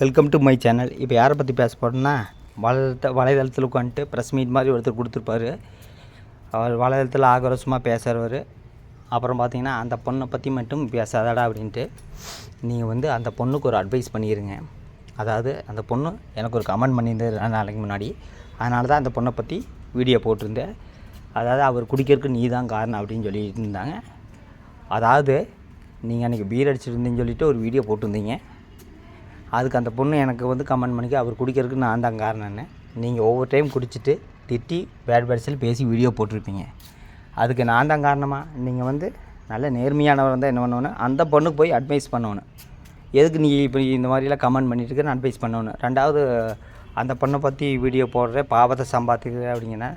Welcome to my channel இப்போ யாரை பற்றி பேச போகிறோன்னா வலைதள வலைதளத்தில் உட்காந்துட்டு ப்ரெஸ் மீட் மாதிரி ஒருத்தர் கொடுத்துருப்பாரு. அவர் வலைதளத்தில் ஆக்ரோஷமாக பேசுகிறவர் அப்புறம் பார்த்தீங்கன்னா அந்த பொண்ணை பற்றி மட்டும் பேசாதடா அப்படின்ட்டு நீங்கள் வந்து அந்த பொண்ணுக்கு ஒரு அட்வைஸ் பண்ணிடுங்க அதாவது அந்த பொண்ணு எனக்கு ஒரு கமெண்ட் பண்ணியிருந்தது ரெண்டு நாளைக்கு முன்னாடி. அதனால தான் அந்த பொண்ணை பற்றி வீடியோ போட்டிருந்தேன். அதாவது அவர் குடிக்கிறதுக்கு நீ தான் காரணம் அப்படின்னு சொல்லிட்டு இருந்தாங்க அதாவது நீங்கள் அன்றைக்கி பீர் அடிச்சிருந்தீங்கன்னு சொல்லிட்டு ஒரு வீடியோ போட்டிருந்தீங்க. அதுக்கு அந்த பொண்ணு எனக்கு வந்து கமெண்ட் பண்ணிக்க அவர் குடிக்கிறதுக்கு நான் தான் காரணம்னு. நீங்கள் ஒவ்வொரு டைம் குடிச்சிட்டு திட்டி பேட் பேட்ஸில் பேசி வீடியோ போட்டிருப்பீங்க. அதுக்கு நான் தான் காரணமாக நீங்கள் வந்து நல்ல நேர்மையானவர் இருந்தால் என்ன பண்ணணும்? அந்த பொண்ணுக்கு போய் அட்வைஸ் பண்ணணும். எதுக்கு நீ இப்போ இந்த மாதிரிலாம் கமெண்ட் பண்ணிட்டு இருக்கேன்னு அட்வைஸ் பண்ணணும். ரெண்டாவது அந்த பொண்ணை பற்றி வீடியோ போடுற பாவத்தை சம்பாதிக்கிற அப்படிங்கன்னா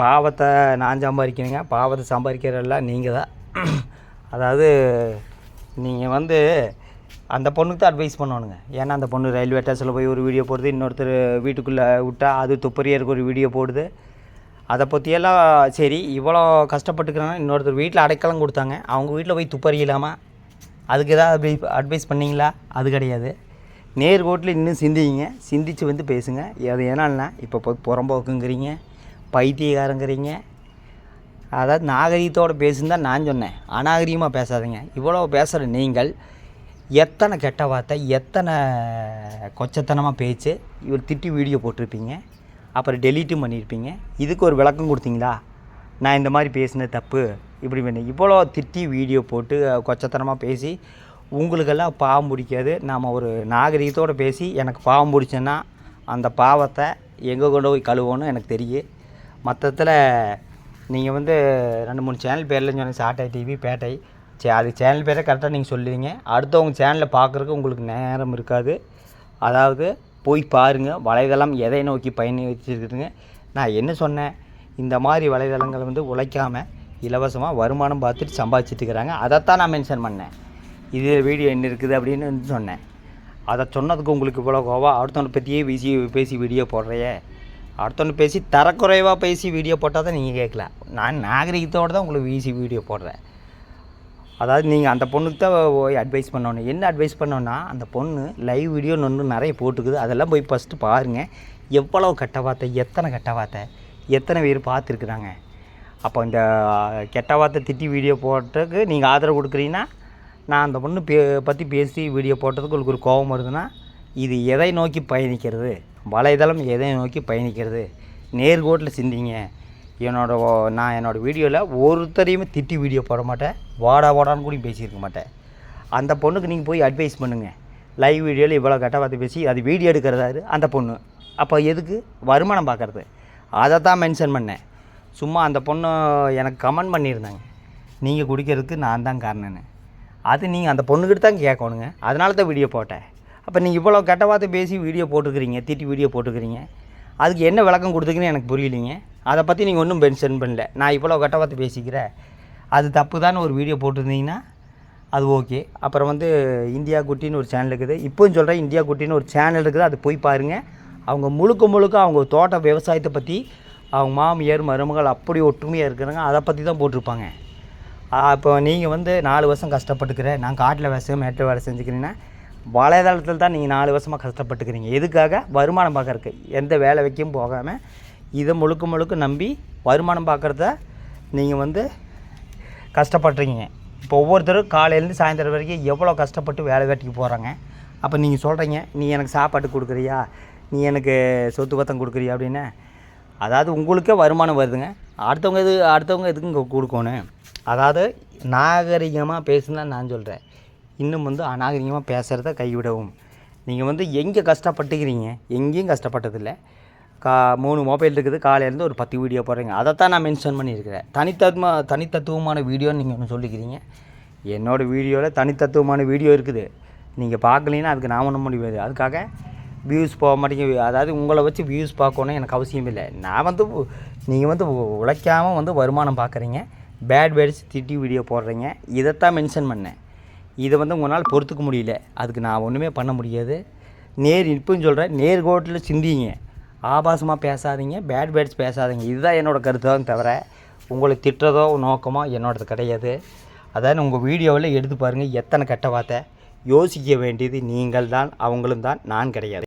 பாவத்தை நான் சம்பாதிக்கணுங்க பாவத்தை சம்பாதிக்கிறதெல்லாம் நீங்கள் தான் அதாவது நீங்கள் வந்து அந்த பொண்ணுக்கு தான் அட்வைஸ் பண்ணணுங்க ஏன்னா அந்த பொண்ணு ரயில்வே ஸ்டேஷனில் போய் ஒரு வீடியோ போடுது இன்னொருத்தர் வீட்டுக்குள்ளே விட்டா அது துப்பறியருக்கு ஒரு வீடியோ போடுது. அதை பற்றியெல்லாம் சரி இவ்வளோ கஷ்டப்பட்டுக்கிறாங்க இன்னொருத்தர் வீட்டில் அடைக்கலம் கொடுத்தாங்க அவங்க வீட்டில் போய் துப்பறியலாமா? அதுக்கு ஏதாவது அட்வைஸ் அட்வைஸ் பண்ணீங்களா? அது கிடையாது. நேர்கோட்டில் இன்னும் சிந்திங்க சிந்திச்சு வந்து பேசுங்க. அது ஏன்னால்னா இப்போ போய் புறம்போக்குங்கிறீங்க பைத்தியக்காரங்கிறீங்க. அதாவது நாகரிகத்தோடு பேசுன்னு தான் நான் சொன்னேன். அநாகரீகமாக பேசாதீங்க. இவ்வளோ பேசுகிற நீங்கள் எத்தனை கெட்ட வார்த்தை எத்தனை கொச்சத்தனமாக பேச்சு இவர் திட்டி வீடியோ போட்டிருப்பீங்க. அப்புறம் டெலீட்டும் பண்ணியிருப்பீங்க இதுக்கு ஒரு விளக்கம் கொடுத்தீங்களா? நான் இந்த மாதிரி பேசினது தப்பு. இப்படி பண்ணி. இவ்வளோ திட்டி வீடியோ போட்டு கொச்சத்தனமாக பேசி உங்களுக்கெல்லாம் பாவம் பிடிக்காது. நாம் ஒரு நாகரிகத்தோடு பேசி எனக்கு பாவம் பிடிச்சேன்னா அந்த பாவத்தை எங்கே கொண்டு போய் கழுவோன்னு எனக்கு தெரியும். மற்றத்தில் நீங்கள் வந்து ரெண்டு மூணு சேனல் பேரில் சொன்னீங்க. சாட்டை டிவி பேட்டை சே அது சேனல் பேரை கரெக்டாக நீங்கள் சொல்லுவீங்க. அடுத்தவங்க சேனலில் பார்க்குறக்கு உங்களுக்கு நேரம் இருக்காது. அதாவது போய் பாருங்கள் வலைதளம் எதை நோக்கி பயணி வச்சுருக்குதுங்க. நான் என்ன சொன்னேன்? இந்த மாதிரி வலைதளங்கள் வந்து உழைக்காமல் இலவசமாக வருமானம் பார்த்துட்டு சம்பாதிச்சிட்டு இருக்கிறாங்க. அதைத்தான் நான் மென்ஷன் பண்ணேன். இது வீடியோ என்ன இருக்குது அப்படின்னு வந்து சொன்னேன். அதை சொன்னதுக்கு உங்களுக்கு இவ்வளோ கோவா அடுத்தவனை பற்றியே பேசி பேசி வீடியோ போடுறையே அடுத்தவனை பேசி தரக்குறைவாக பேசி வீடியோ போட்டால் தான் நீங்கள் கேட்கல நான் நாகரிகத்தோடு தான் உங்களுக்கு வீசி வீடியோ போடுறேன். அதாவது நீங்கள் அந்த பொண்ணுக்கு தான் போய் அட்வைஸ் பண்ணணும். என்ன அட்வைஸ் பண்ணோன்னா அந்த பொண்ணு லைவ் வீடியோ ஒன்று நிறைய போட்டுக்குது. அதெல்லாம் போய் ஃபஸ்ட்டு பாருங்கள் எவ்வளோ கெட்ட வார்த்தை எத்தனை கெட்ட வார்த்தை எத்தனை பேர் பார்த்துருக்குறாங்க. அப்போ இந்த கெட்ட வார்த்தை திட்டி வீடியோ போட்டதுக்கு நீங்கள் ஆதரவு கொடுக்குறீங்கன்னா நான் அந்த பொண்ணு பே பற்றி பேசி வீடியோ போட்டதுக்கு உங்களுக்கு ஒரு கோபம் வருதுன்னா இது எதை நோக்கி பயணிக்கிறது? வலைதளம் எதை நோக்கி பயணிக்கிறது? நேர்கோட்டில் சிந்திங்க. என்னோட நான் என்னோடய வீடியோவில் ஒருத்தரையுமே திட்டி வீடியோ போட மாட்டேன். வாடா வாடான்னு கூட பேசியிருக்க மாட்டேன். அந்த பொண்ணுக்கு நீங்கள் போய் அட்வைஸ் பண்ணுங்கள் லைவ் வீடியோவில் இவ்வளோ கெட்ட பார்த்து பேசி அது வீடியோ எடுக்கிறதாரு அந்த பொண்ணு. அப்போ எதுக்கு? வருமானம் பார்க்குறது. அதை தான் மென்ஷன் பண்ணேன். சும்மா அந்த பொண்ணு எனக்கு கமெண்ட் பண்ணியிருந்தாங்க. நீங்கள் குடிக்கிறதுக்கு நான் தான் காரணம்னு. அது நீங்கள் அந்த பொண்ணுக்கிட்ட தான் கேட்கணுங்க. அதனால தான் வீடியோ போட்டேன். அப்போ நீங்கள் இவ்வளோ கெட்ட வார்த்தை பேசி வீடியோ போட்டுக்கிறீங்க திட்டி வீடியோ போட்டுக்கிறீங்க அதுக்கு என்ன விளக்கம் கொடுத்துக்குன்னு எனக்கு புரியலைங்க. அதை பற்றி நீங்கள் ஒன்றும் மென்ஷன் பண்ணல. நான் இவ்வளோ கட்ட பார்த்து பேசிக்கிறேன். அது தப்பு தான் ஒரு வீடியோ போட்டிருந்தீங்கன்னா அது ஓகே. அப்புறம் வந்து இந்தியா குட்டின்னு ஒரு சேனல் இருக்குது. இப்போவும் சொல்கிறேன் இந்தியா குட்டின்னு ஒரு சேனல் இருக்குது. அது போய் பாருங்கள் அவங்க முழுக்க முழுக்க அவங்க தோட்ட விவசாயத்தை பற்றி அவங்க மாமியார் மருமகள் அப்படி ஒற்றுமையாக இருக்கிறாங்க. அதை பற்றி தான் போட்டிருப்பாங்க. இப்போ நீங்கள் வந்து நாலு வருஷம் கஷ்டப்பட்டுக்கிறேன் நான் காட்டில் வேலை செய்ய மேட்டில் வேலை செஞ்சுக்கிறீங்கன்னா வலைதளத்தில் தான் நீங்கள் நாலு வருஷமாக கஷ்டப்பட்டுக்கிறீங்க. எதுக்காக? வருமானம் பார்க்கறக்கு எந்த வேலை வைக்கவும் போகாமல் இதை முழுக்க முழுக்க நம்பி வருமானம் பார்க்குறத நீங்கள் வந்து கஷ்டப்படுறீங்க. இப்போ ஒவ்வொருத்தரும் காலையிலேருந்து சாயந்தரம் வரைக்கும் எவ்வளோ கஷ்டப்பட்டு வேலை வேட்டிக்கு போகிறாங்க அப்போ நீங்கள் சொல்கிறீங்க நீ எனக்கு சாப்பாட்டு கொடுக்குறியா? நீ எனக்கு சொத்து பத்தம் கொடுக்குறியா? அப்படின்னு. அதாவது உங்களுக்கே வருமானம் வருதுங்க. அடுத்தவங்க இது அடுத்தவங்க எதுக்கு இங்கே கொடுக்கணும்? அதாவது நாகரிகமாக பேசுனா நான் சொல்கிறேன் இன்னும் வந்து அநாகரிகமாக பேசுகிறத கைவிடவும். நீங்கள் வந்து எங்கே கஷ்டப்பட்டுக்கிறீங்க? எங்கேயும் கஷ்டப்பட்டதில்லை. கா மூணு மொபைல் இருக்குது. காலையிலேருந்து ஒரு பத்து வீடியோ போடுறீங்க. அதைத்தான் நான் மென்ஷன் பண்ணியிருக்கிறேன். தனித்தத்மா தனித்தத்துவமான வீடியோன்னு நீங்கள் ஒன்று சொல்லிக்கிறீங்க. என்னோடய வீடியோவில் தனித்தத்துவமான வீடியோ இருக்குது. நீங்கள் பார்க்கலீன்னா அதுக்கு நான் ஒன்றும் முடியாது. அதுக்காக வியூஸ் போக மாட்டேங்க. அதாவது உங்களை வச்சு வியூஸ் பார்க்கணும் எனக்கு அவசியம் இல்லை. நான் வந்து நீங்கள் வந்து உழைக்காமல் வந்து வருமானம் பார்க்குறீங்க. பேட் வேர்ட்ஸ் திட்டி வீடியோ போடுறீங்க. இதைத்தான் மென்ஷன் பண்ணேன். இதை வந்து உங்களால் பொறுத்துக்க முடியல. அதுக்கு நான் ஒன்றுமே பண்ண முடியாது. நேர் இப்பவும் சொல்கிறேன் நேர்கோட்டில் சிந்திங்க. ஆபாசமாக பேசாதீங்க பேட் பேட்ஸ் பேசாதீங்க. இதுதான் என்னோடய கருத்து தான் தவிர உங்களை திட்டுறதோ நோக்கமோ என்னோடது கிடையாது. அதாவது உங்கள் வீடியோவில் எடுத்து பாருங்கள் எத்தனை கெட்ட வார்த்தை. யோசிக்க வேண்டியது நீங்கள் தான் அவங்களும் தான் நான் கிடையாது.